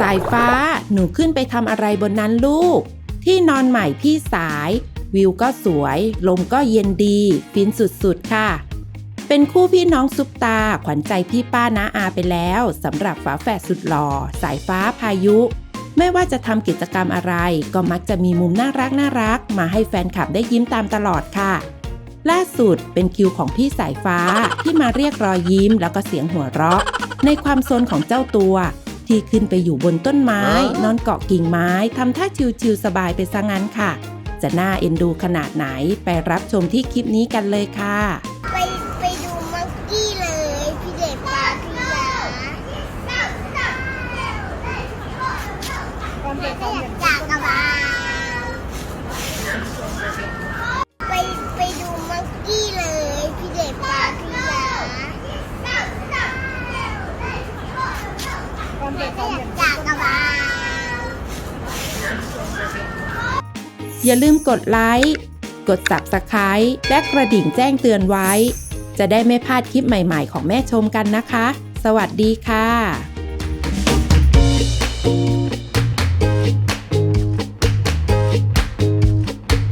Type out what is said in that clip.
สายฟ้า หนูขึ้นไปทำอะไรบนนั้นลูก ที่นอนใหม่พี่สาย วิวก็สวย ลมก็เย็นดี ฟินสุดๆ ค่ะ เป็นคู่พี่น้องซุปตา ขวัญใจพี่ป้านาอาไปแล้วสำหรับฝาแฝดสุดหล่อ สายฟ้าพายุ ไม่ว่าจะทำกิจกรรมอะไร ก็มักจะมีมุมน่ารักน่ารักมาให้แฟนคลับได้ยิ้มตามตลอดค่ะล่าสุดเป็นคิวของพี่สายฟ้าที่มาเรียกรอยยิ้มแล้วก็เสียงหัวเราะ ในความโซนของเจ้าตัว ที่ขึ้นไปอยู่บนต้นไม้ นอนเกาะกิ่งไม้ทำท่าชิวๆสบายไปซะงั้นค่ะ จะน่าเอ็นดูขนาดไหนไปรับชมที่คลิปนี้กันเลยค่ะ ไปไปดูมังกี้เลย พี่เด็กปาพี่ยาจากกระบาลไปไปดูมังกี้เลย พี่เด็กปาพี่ยาจากกระบาล อย่าลืมกดไลค์ กด Subscribe และกระดิ่งแจ้งเตือนไว้ จะได้ไม่พลาดคลิปใหม่ๆของแม่ชมกันนะคะ สวัสดีค่ะ